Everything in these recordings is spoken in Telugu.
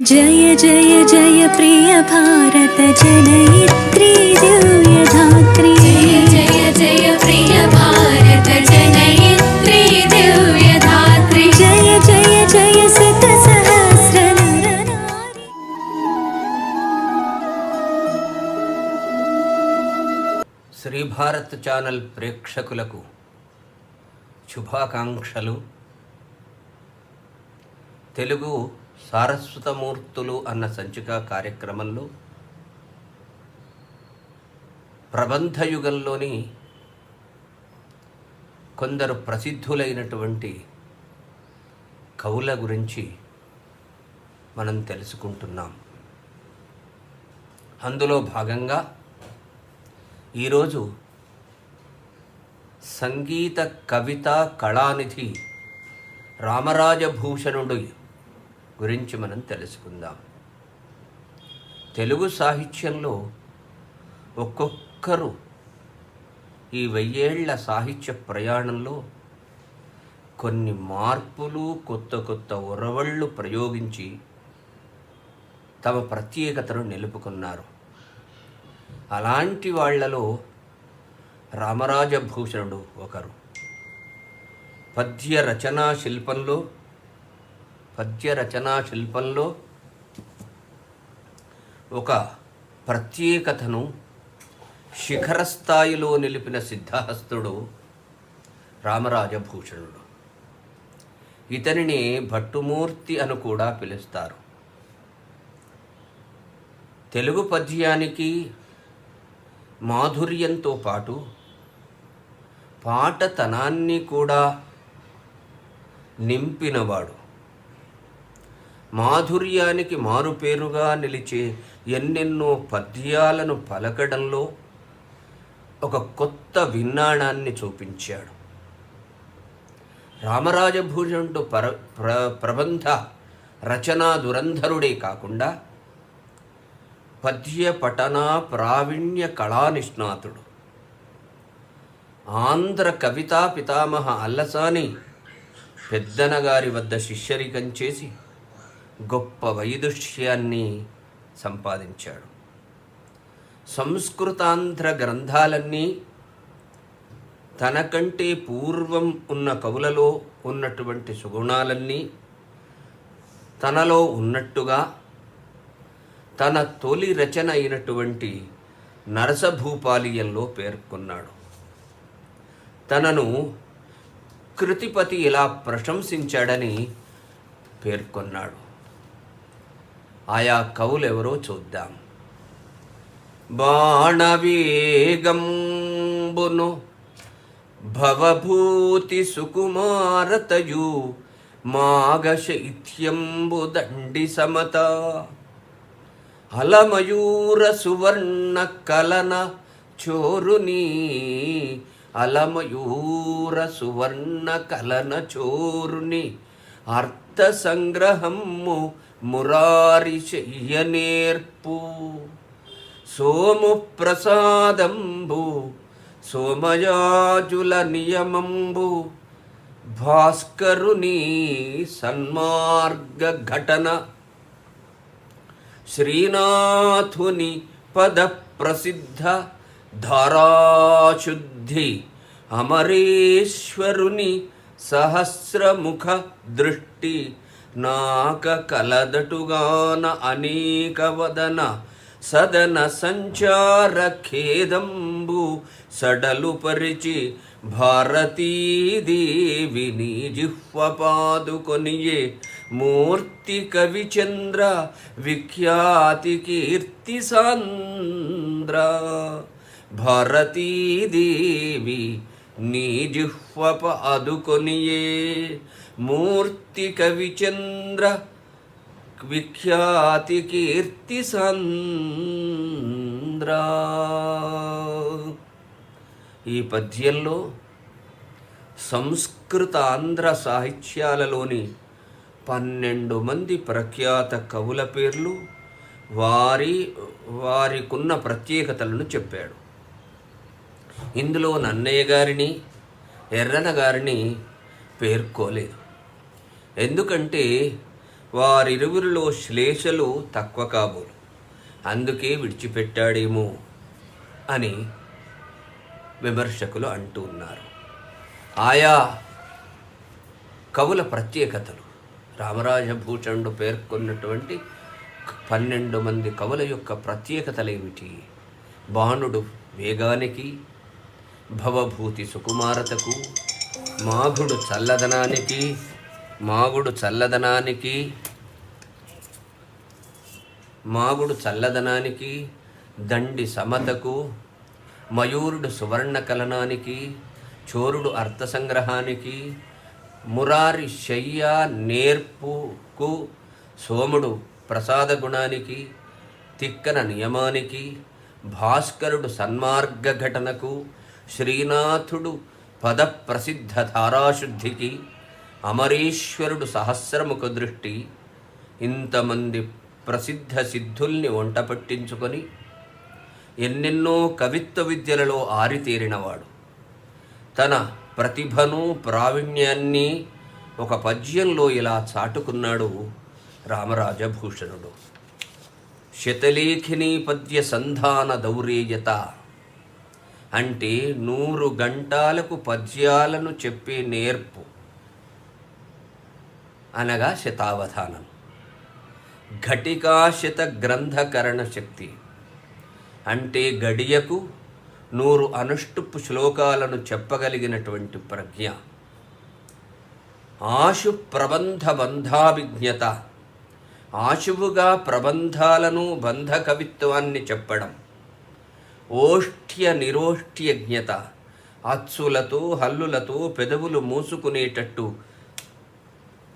जय जय जय प्रिय भारत जनयित्री दिव्यधात्री जय जय जय प्रिय भारत जनयित्री दिव्यधात्री जय जय जय शत सहस्र नर नारी శ్రీ భారత్ ఛానల్ ప్రేక్షకులకు శుభాకాంక్షలు తెలుగు సారస్వతమూర్తులు అన్న సంచిక కార్యక్రమంలో ప్రబంధయుగంలోని కొందరు ప్రసిద్ధులైనటువంటి కవుల గురించి మనం తెలుసుకుంటున్నాం. అందులో భాగంగా ఈరోజు సంగీత కవిత కళానిధి రామరాజభూషణుడు గురించి మనం తెలుసుకుందాం. తెలుగు సాహిత్యంలో ఒక్కొక్కరు ఈ వెయ్యేళ్ళ సాహిత్య ప్రయాణంలో కొన్ని మార్పులు కొత్త కొత్త ఉరవళ్ళు ప్రయోగించి తమ ప్రత్యేకతను నిలుపుకున్నారు. అలాంటి వాళ్ళలో రామరాజభూషణుడు ఒకరు. పద్య రచనా శిల్పంలో పద్య రచనా శిల్పంలో ఒక ప్రత్యేకతను శిఖరస్థాయిలో నిలిపిన సిద్ధహస్తుడు రామరాజభూషణుడు. ఇతనిని భట్టుమూర్తి అని కూడా పిలుస్తారు. తెలుగు పద్యానికి మాధుర్యంతో పాటు పాటతనాన్ని కూడా నింపినవాడు. మాధుర్యానికి మారుపేరుగా నిలిచే ఎన్నెన్నో పద్యాలను పలకడంలో ఒక కొత్త విన్నాణాన్ని చూపించాడు. రామరాజభూషణుడు పర ప్ర ప్రబంధ రచనా దురంధరుడే కాకుండా పద్య పఠన ప్రావీణ్య కళానిష్ణాతుడు. ఆంధ్ర కవితా పితామహ అల్లసాని పెద్దనగారి వద్ద శిష్యరికం చేసి గొప్ప వైదుష్యాన్ని సంపాదించాడు. సంస్కృతాంధ్ర గ్రంథాలన్నీ తనకంటే పూర్వం ఉన్న కవులలో ఉన్నటువంటి సుగుణాలన్నీ తనలో ఉన్నట్టుగా తన తొలి రచన అయినటువంటి నరసభూపాలీయంలో పేర్కొన్నాడు. తనను కృతిపతి ఇలా ప్రశంసించాడని పేర్కొన్నాడు. ఆయా కవులెవరో చూద్దాం. బాణవేగంబును భవభూతి సుకుమారతయు మాఘశైత్యంబు దండి సమత. అలమయూర సువర్ణ కలన చోరుని అలమయూర సువర్ణ కలన చోరుని అర్థ సంగ్రహము మురారి చెయ్యనేర్పు. సోము ప్రసాదంబు సోమయాజుల నియమంబు. భాస్కరుని సన్మార్గ ఘటన. శ్రీనాథుని పద ప్రసిద్ధ ధారాశుద్ధి. అమరేశ్వరుని సహస్రముఖ దృష్టి. నాక కలదటుగాన అనేక వదన సదన సంచార ఖేదంబు సడలు పరిచి భారతీదేవిని జిహ్వ పాదుకొనియే మూర్తి కవిచంద్ర విఖ్యాతి కీర్తి సాంద్ర. భారతీదేవి నీ జిహ్వ పాదుకొనియే మూర్తి కవిచంద్ర విఖ్యాతి కీర్తి సంద్ర. ఈ పద్యంలో సంస్కృత ఆంధ్ర సాహిత్యాలలోని పన్నెండు మంది ప్రఖ్యాత కవుల పేర్లు వారి వారికున్న ప్రత్యేకతలను చెప్పాడు. ఇందులో నన్నయ్య గారిని ఎర్రన గారిని పేర్కోలేదు. ఎందుకంటే వారిరువురిలో శ్లేషలు తక్కువ కాబోలు. అందుకే విడిచిపెట్టాడేమో అని విమర్శకులు అంటూ ఉన్నారు. ఆయా కవుల ప్రత్యేకతలు. రామరాజభూషణుడు పేర్కొన్నటువంటి పన్నెండు మంది కవుల యొక్క ప్రత్యేకతలు ఏమిటి బాణుడు వేగానికి భవభూతి సుకుమారతకు మాధుడు చల్లదనానికి మాగుడు చల్లదనానికి మాగుడు చల్లదనానికి దండి సమతకు మయూరుడు సువర్ణ కలనానికి చోరుడు అర్థ సంగ్రహానికి మురారి శయ్య నేర్పుకు సోముడు ప్రసాద గుణానికి తిక్కన నియమానికి భాస్కరుడు సన్మార్గ ఘటనకు శ్రీనాథుడు పదప్రసిద్ధ ధారాశుద్ధికి అమరేశ్వరుడు సహస్రముఖ దృష్టి ఇంతమంది ప్రసిద్ధ సిద్ధుల్ని వంట పట్టించుకొని ఎన్నెన్నో కవిత్వ విద్యలలో ఆరితేరినవాడు. తన ప్రతిభను ప్రావీణ్యాన్ని ఒక పద్యంలో ఇలా చాటుకున్నాడు రామరాజభూషణుడు. శతలేఖిని పద్య సంధాన దౌరేయత అంటే నూరు గంటాలకు పద్యాలను చెప్పే నేర్పు అనగా శతావధానం. ఘటికాశత గ్రంథకరణ శక్తి అంటే గడియకు నూరు అనుష్టుపు శ్లోకాలను చెప్పగలిగినటువంటి ప్రజ్ఞ. ఆశు ప్రబంధ బంధాభిజ్ఞత ఆశువుగా ప్రబంధాలను బంధ కవిత్వాన్ని చెప్పడం. ఓష్ఠ్య నిరోష్ఠ్యజ్ఞత అచ్చులతో హల్లులతో పెదవులు మూసుకునేటట్టు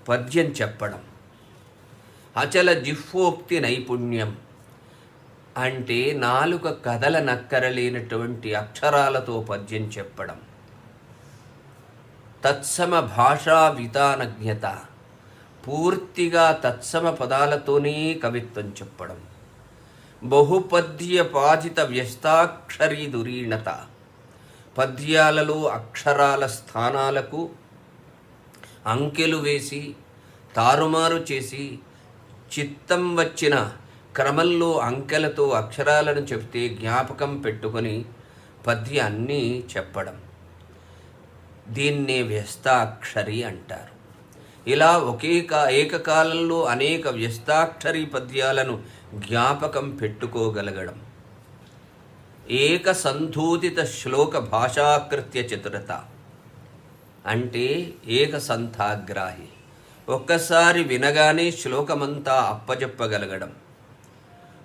పద్యం చెప్పడం. అచల జిహ్వోక్తి నైపుణ్యం అంటే నాలుక కథల నక్కరలేనటువంటి అక్షరాలతో పద్యం చెప్పడం. తత్సమ భాషా వితానజ్ఞత పూర్తిగా తత్సమ పదాలతోనే కవిత్వం చెప్పడం. బహుపద్య పాజిత వ్యస్తాక్షరీ దురీణత పద్యాలలో అక్షరాల స్థానాలకు అంకెలు వేసి తారుమారు చేసి చిత్తం వచ్చిన క్రమంలో అంకెలతో అక్షరాలను చెప్తే జ్ఞాపకం పెట్టుకొని పద్యాన్ని చెప్పడం. దీన్నే వ్యస్తాక్షరి అంటారు. ఇలా ఒకే కా ఏకకాలంలో అనేక వ్యస్తాక్షరి పద్యాలను జ్ఞాపకం పెట్టుకోగలగడం. ఏక సంధూతిత శ్లోక భాషాకృత్య చతురత. అంటే ఏక సంతాగ్రాహి ఒక్కసారి వినగానే శ్లోకమంతా అప్పజెప్పగలగడం.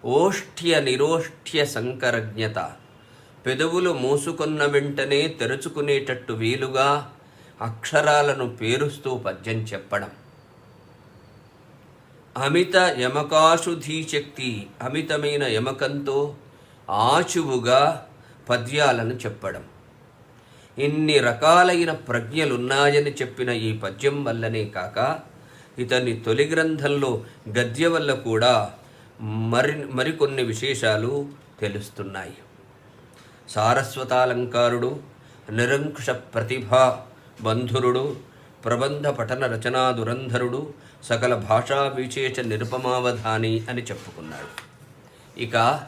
ఓష్ఠ్య నిరోష్ఠ్య సంకరజ్ఞత. పెదవులు మూసుకున్న వెంటనే తెరుచుకునేటట్టు వీలుగా అక్షరాలను పేరుస్తూ పద్యం చెప్పడం. అమిత యమకాశుధీశక్తి అమితమైన యమకంతో ఆచువుగా పద్యాలను చెప్పడం. ఇన్ని రకాలైన ప్రజ్ఞలున్నాయని చెప్పిన ఈ పద్యం వల్లనే కాక ఇతని తొలి గ్రంథంలో గద్య వల్ల కూడా మరి మరికొన్ని విశేషాలు తెలుస్తున్నాయి. సారస్వతాలంకారుడు నిరంకుశ ప్రతిభా బంధురుడు ప్రబంధ పఠన రచనా దురంధరుడు సకల భాషా విశేష నిరుపమావధాని అని చెప్పుకున్నాడు. ఇక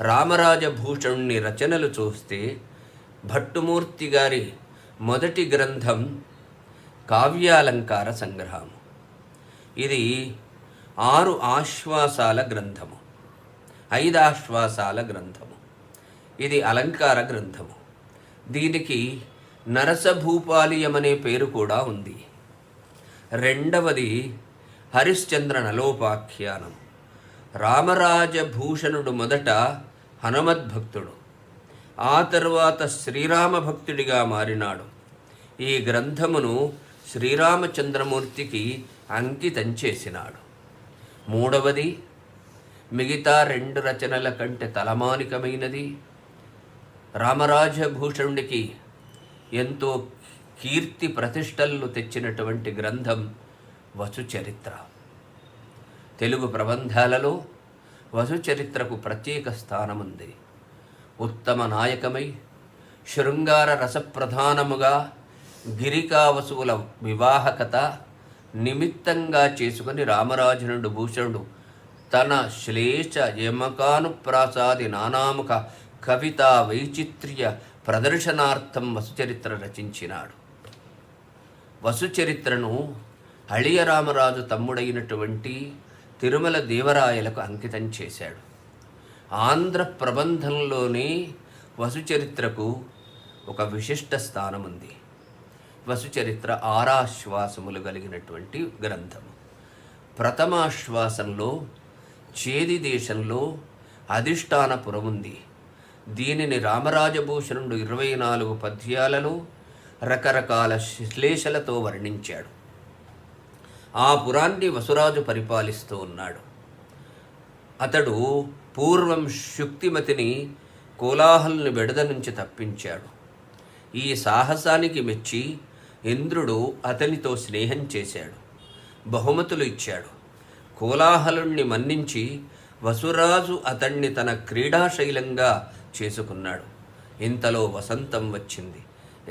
రామరాజభూషణుని రచనలు చూస్తే భట్టుమూర్తి గారి మొదటి గ్రంథం కావ్యాలంకార సంగ్రహం ఇది ఆరు ఆశ్వాసాల గ్రంథము. ఐదు ఆశ్వాసాల గ్రంథము. ఇది అలంకార గ్రంథము. దీనికి నరసభూపాలియం అనే పేరు కూడా ఉంది. రెండవది హరిశ్చంద్ర నలోపాఖ్యానం. రామరాజభూషణుడు మొదట హనుమద్భక్తుడు. ఆ తర్వాత శ్రీరామ భక్తుడిగా మారినాడు. ఈ గ్రంథమును శ్రీరామచంద్రమూర్తికి అంకితం చేసినాడు. మూడవది మిగతా రెండు రచనల కంటే తలమానికమైనది రామరాజభూషణుడికి ఎంతో కీర్తి ప్రతిష్టలను తెచ్చినటువంటి గ్రంథం వసుచరిత్ర. తెలుగు ప్రబంధాలలో వసుచరిత్రకు ప్రత్యేక స్థానం ఉంది ఉత్తమ నాయకమై శృంగార రసప్రధానముగా గిరికా వసువుల వివాహకత నిమిత్తంగా చేసుకుని రామరాజనుడు భూషణుడు తన శ్లేష యమకానుప్రాసాది నానాముఖ కవిత వైచిత్ర్య ప్రదర్శనార్థం వసుచరిత్ర రచించినాడు. వసుచరిత్రను అళియ రామరాజు తమ్ముడైనటువంటి తిరుమల దేవరాయలకు అంకితం చేశాడు. ఆంధ్ర ప్రబంధంలోని వసుచరిత్రకు ఒక విశిష్ట స్థానం ఉంది వసుచరిత్ర ఆరాశ్వాసములు కలిగినటువంటి గ్రంథము ప్రథమాశ్వాసంలో చేది దేశంలో అధిష్టానపురం ఉంది దీనిని రామరాజభూషణుడు ఇరవై నాలుగు పద్యాలలో రకరకాల శ్లేషలతో వర్ణించాడు. ఆ పురాన్ని వసురాజు పరిపాలిస్తూ ఉన్నాడు. అతడు పూర్వం శుక్తిమతిని కోలాహల్ని బెడద నుంచి తప్పించాడు. ఈ సాహసానికి మెచ్చి ఇంద్రుడు అతనితో స్నేహం చేశాడు. బహుమతులు ఇచ్చాడు. కోలాహలుణ్ణి మన్నించి వసురాజు అతణ్ణి తన క్రీడాశైలంగా చేసుకున్నాడు. ఇంతలో వసంతం వచ్చింది.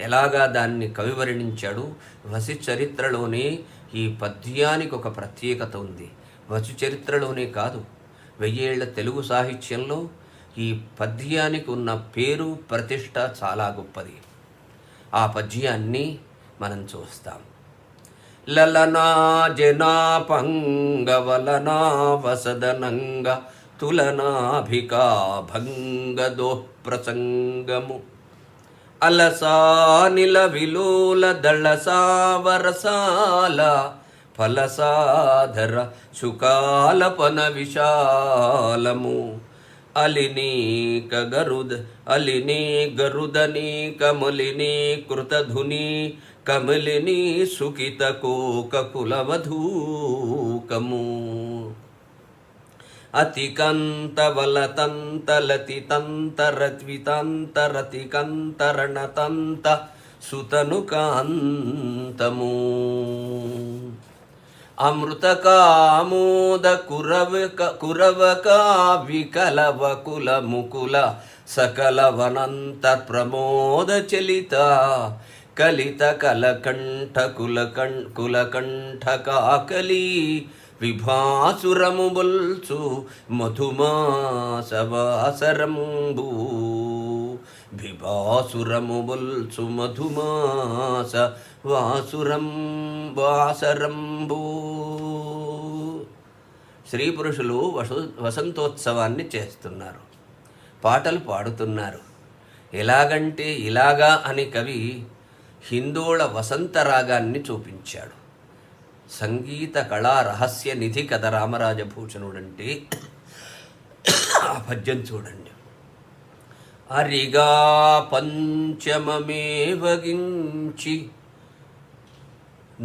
ఎలాగా దాన్ని కవి వర్ణించాడు వసి చరిత్రలోనే ఈ పద్యానికి ఒక ప్రత్యేకత ఉంది. వసు చరిత్రలోనే కాదు వెయ్యేళ్ళ తెలుగు సాహిత్యంలో ఈ పద్యానికి ఉన్న పేరు ప్రతిష్ట చాలా గొప్పది. ఆ పద్యాన్ని మనం చూస్తాం. లలనా జనాపంగవలనా వసదనంగ తులనాభికా భంగదో ప్రసంగము అలసానిల విలోల దళసావరసాల ఫలసాధర సుకాలపన విశాలము అలినీక గరుద అలినీ గరుదని కమలిని కృతధుని కమలిని సుఖిత కోక కులవధూకము అతికంతవలతంతలతి అమృతకామోద కురవక కురవక వికలవ కుల ముకుల సకల వనంత ప్రమోద చలిత కలిత కలకంఠ కులకం కులకంఠ కాకలి విభాసురము బొల్చు మధుమాసవాసరంబూ విభాసురము సుమధుమాస వాసురం వాసరంబూ స్త్రీ పురుషులు వసు వసంతోత్సవాన్ని చేస్తున్నారు. పాటలు పాడుతున్నారు. ఎలాగంటే ఇలాగా అని కవి హిందోళ వసంత రాగాన్ని చూపించాడు. సంగీత కళా రహస్య నిధి కథ రామరాజభూషణుడంటే ఆ పద్యం చూడండి. అరిగా పంచమమేవగించి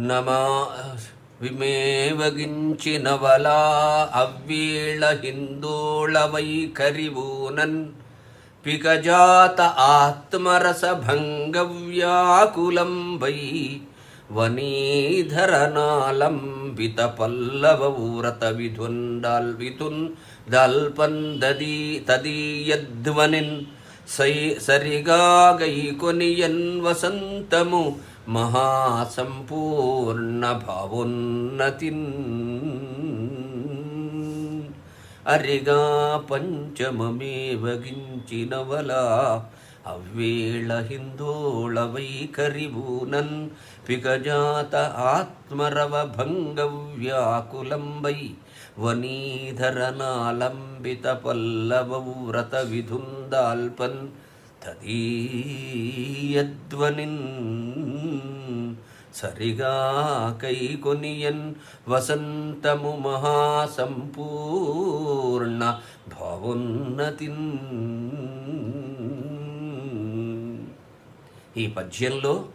నమా విమేవగించి నవలా అవ్వేళ హిందోళ వైఖరివూనన్ పికజాత ఆత్మరస భంగవ్యాకులం వై వనీధరనాలంబిత విధున్ విధుండాల్ వితున్ దల్పన్ దదీ తదీయధ్వనిన్ సై సరిగా గైకొనియన్ వసంతము మహాసంపూర్ణ భావోన్నతిన్. అరిగా పంచమమే వగించినవలా అవ్వేళ హిందోళ వైఖరివూనన్ పికజాత ఆత్మరవ భంగవ్యాకులం వై వనీధరనాలంబిత పల్లవవ్రత విధుందాల్పన్ తదీయధ్వనిన్ సరిగా కైకొనియన్ వసంతము మహాసంపూర్ణ భావోన్నతిన్ ఈ పద్యంలో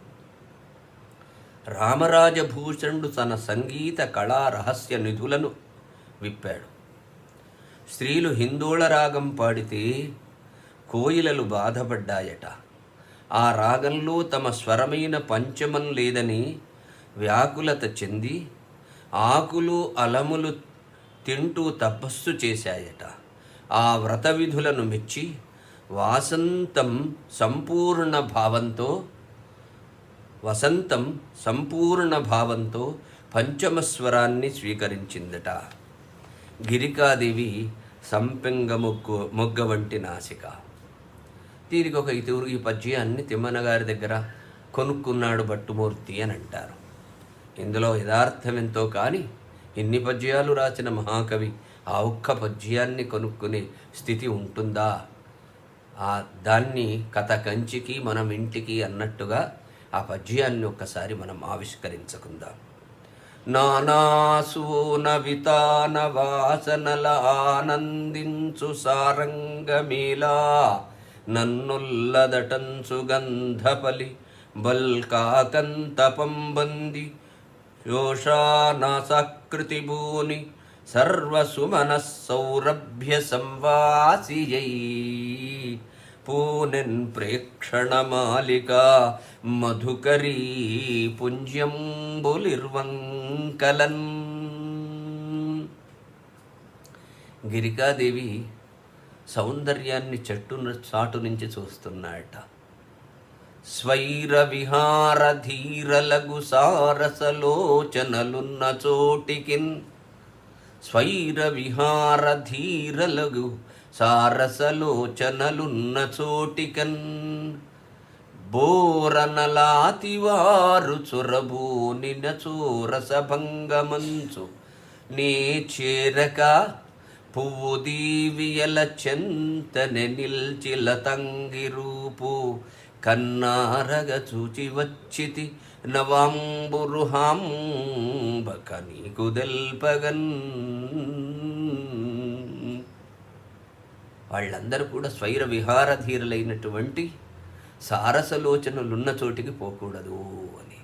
రామరాజభూషణుడు తన సంగీత కళా రహస్య నిధులను విప్పాడు. స్త్రీలు హిందోళ రాగం పాడితే కోయిలలు బాధపడ్డాయట. ఆ రాగంలో తమ స్వరమైన పంచమం లేదని వ్యాకులత చెంది ఆకులు అలములు తింటూ తపస్సు చేశాయట. ఆ వ్రత విధులను మెచ్చి వాసంతం సంపూర్ణ భావంతో వసంతం సంపూర్ణ భావంతో పంచమస్వరాన్ని స్వీకరించిందట. గిరికాదేవి సంపెంగ మొగ్గు మొగ్గ వంటి నాసిక. దీనికి ఒక ఇతురు ఈ పద్యాన్ని తిమ్మన గారి దగ్గర కొనుక్కున్నాడు భట్టుమూర్తి అని అంటారు. ఇందులో యథార్థం ఎంతో కానీ ఇన్ని పద్యాలు రాసిన మహాకవి ఆ ఒక్క పద్యాన్ని కొనుక్కునే స్థితి ఉంటుందా? ఆ దాన్ని కథ కంచికి మనం ఇంటికి అన్నట్టుగా ఆ పద్యాన్ని ఒక్కసారి మనం ఆవిష్కరించుకుందాం. నానాసూన వితాన వాసనల ఆనందించు సారంగమీలా నన్నుల్లదటంచు గంధపలి బల్కాకంతపంబంది శోషానాసకృతి భూని సర్వసుమన సౌరభ్య సంవాసియై పూనెన్ ప్రేక్షణమాలిక మధుకరీ పుంజంబులిర్వంకలన్. గిరికాదేవి సౌందర్యాన్ని చెట్టు చాటు నుంచి చూస్తున్నాయట. స్వైర విహార ధీరలగు సారసలోచనలున్న చోటికిన్. స్వైర విహార ధీరలగు సారసలోచనలున్న చోటికన్ బోరనలాతివారు చొరబూనిన చోరస భంగమంచు నీ చేరక పువ్వు దీవియల చెంతనె నిల్చిల తంగి రూపు కన్నారగ చూచి వచ్చితి నవాంబురుహాంబక నీకు దెల్పగన్ వాళ్ళందరూ కూడా స్వైర విహారధీరులైనటువంటి సారసలోచనలున్న చోటికి పోకూడదు అని.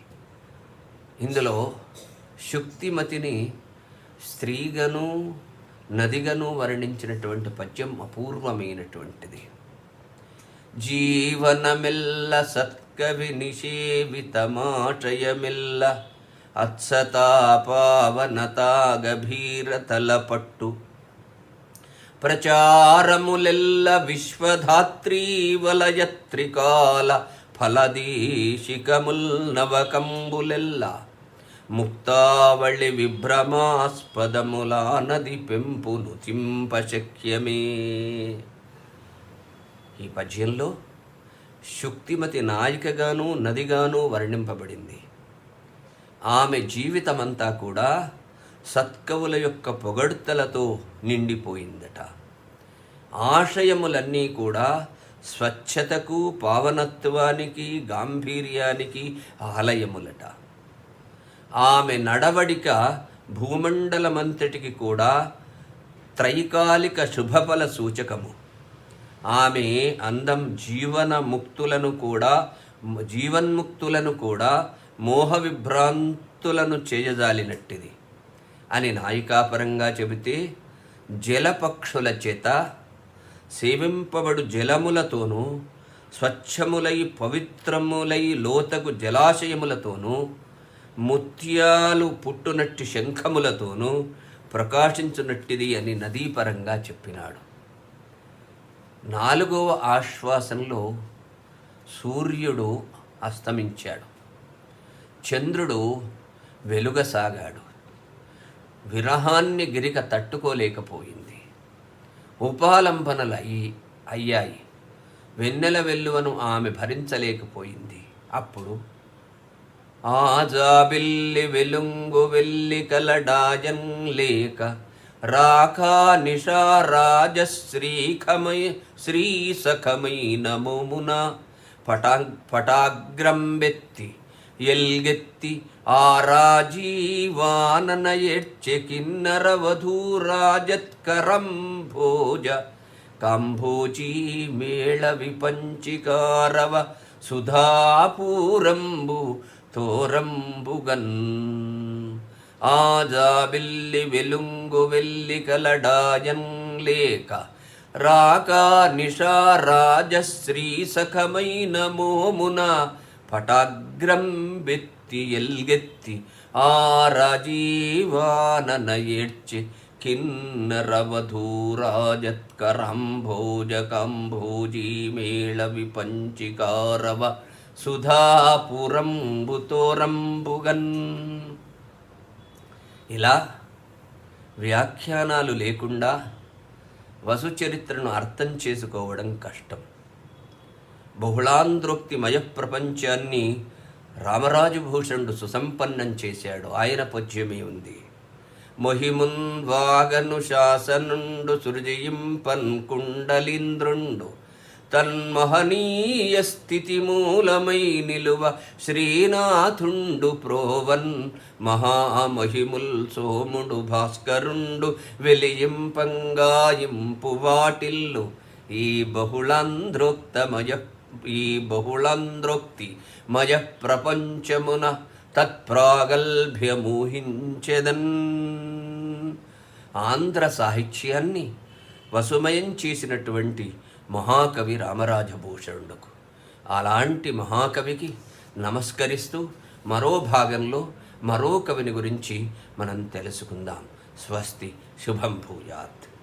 ఇందులో శుక్తిమతిని స్త్రీగను నదిగను వర్ణించినటువంటి పద్యం అపూర్వమైనటువంటిది. జీవనమిల్ల సత్కవి నిషేవితమాచయమిల్ల అత్సతాపావనతా గభీరతల పట్టు ప్రచారములెల్ల విశ్వధాత్రీవలయత్రికాల ఫలదీశికముల్ నవకంబులెల్ల ముక్తావళి విభ్రమాస్పదములా నది పెంపును చింపశక్యమే. ఈ పద్యంలో శుక్తిమతి నాయికగాను నదిగాను వర్ణింపబడింది. ఆమె జీవితమంతా కూడా సత్కవుల యొక్క పొగడ్తలతో నిండిపోయిందట. ఆశయములన్నీ కూడా స్వచ్ఛతకు పావనత్వానికి గాంభీర్యానికి ఆలయములట. ఆమె నడవడిక భూమండలమంతటికి కూడా త్రైకాలిక శుభఫల సూచకము. ఆమె అందం జీవన ముక్తులను కూడా జీవన్ముక్తులను కూడా మోహ విభ్రాంతులను చేయజాలినట్టిది. అని నాయికాపరంగా చెబితే జలపక్షుల చేత సేవింపబడు జలములతోనూ స్వచ్ఛములై పవిత్రములై లోతకు జలాశయములతోనూ ముత్యాలు పుట్టునట్టి శంఖములతోనూ ప్రకాశించునట్టిది అని నదీపరంగా చెప్పినాడు. నాలుగవ ఆశ్వాసంలో సూర్యుడు అస్తమించాడు. చంద్రుడు వెలుగసాగాడు. విరహాన్ని గిరిక తట్టుకోలేకపోయింది. ఉపాలంబనలు అయ్యి అయ్యాయి. వెన్నెల వెల్లువను ఆమె భరించలేకపోయింది. అప్పుడు ఆజాబిల్లి వెలుంగు వెల్లి కలడాజన్ లేక రాఖా నిషా రాజశ్రీఖమయ శ్రీసఖమైన నమోమున పటా పటాగ్రంబెత్తి ఎల్గెత్తి ఆ రాజీవానన ఎడ్చె కిన్నర వధూరాజత్కరం భోజ. కాంభోజీ మేళ విపంచికారవ సుధాపూరంబు తోరంబుగన్. ఆజాబిల్లి వెలుంగు వెల్లి కలడాయన్ లేక రాకా నిషా రాజశ్రీ సఖమైన మోమున పటాగ్రం బెత్తి ఎల్గెత్తి ఆ రాజీవానన ఏడ్చి కిన్నరవధూరాజత్కరంభోజకంభోజీ మేళ విపంచికారవ సుధాపురంబుతోరంబుగన్ ఇలా వ్యాఖ్యానాలు లేకుండా వసు చరిత్రను అర్థం చేసుకోవడం కష్టం. బహుళాంధ్రోక్తిమయ ప్రపంచాన్ని రామరాజు భూషణుడు సుసంపన్నం చేశాడు. ఆయన పద్యమే ఉంది. మొహిమున్ వాగను శాసనుండు సృజయింపన్ కుండలీంద్రుండు తన్మహనీయ స్థితి మూలమై నిలువ శ్రీనాథుండు ప్రోవన్ మహామహిముల్ సోముడు భాస్కరుండు వెలియింపంగాయింపు వాటిల్లు ఈ బహుళాంధ్రోక్తమయ ఈ బహుళాంధ్రోక్తి మయ ప్రపంచమున తత్ప్రాగల్భ్యమూహించెదన్. ఆంధ్ర సాహిత్యాన్ని వసుమయం చేసినటువంటి మహాకవి రామరాజభూషణుడుకు అలాంటి మహాకవికి నమస్కరిస్తూ మరో భాగంలో మరో కవిని గురించి మనం తెలుసుకుందాం. స్వస్తి శుభం భూయాత్.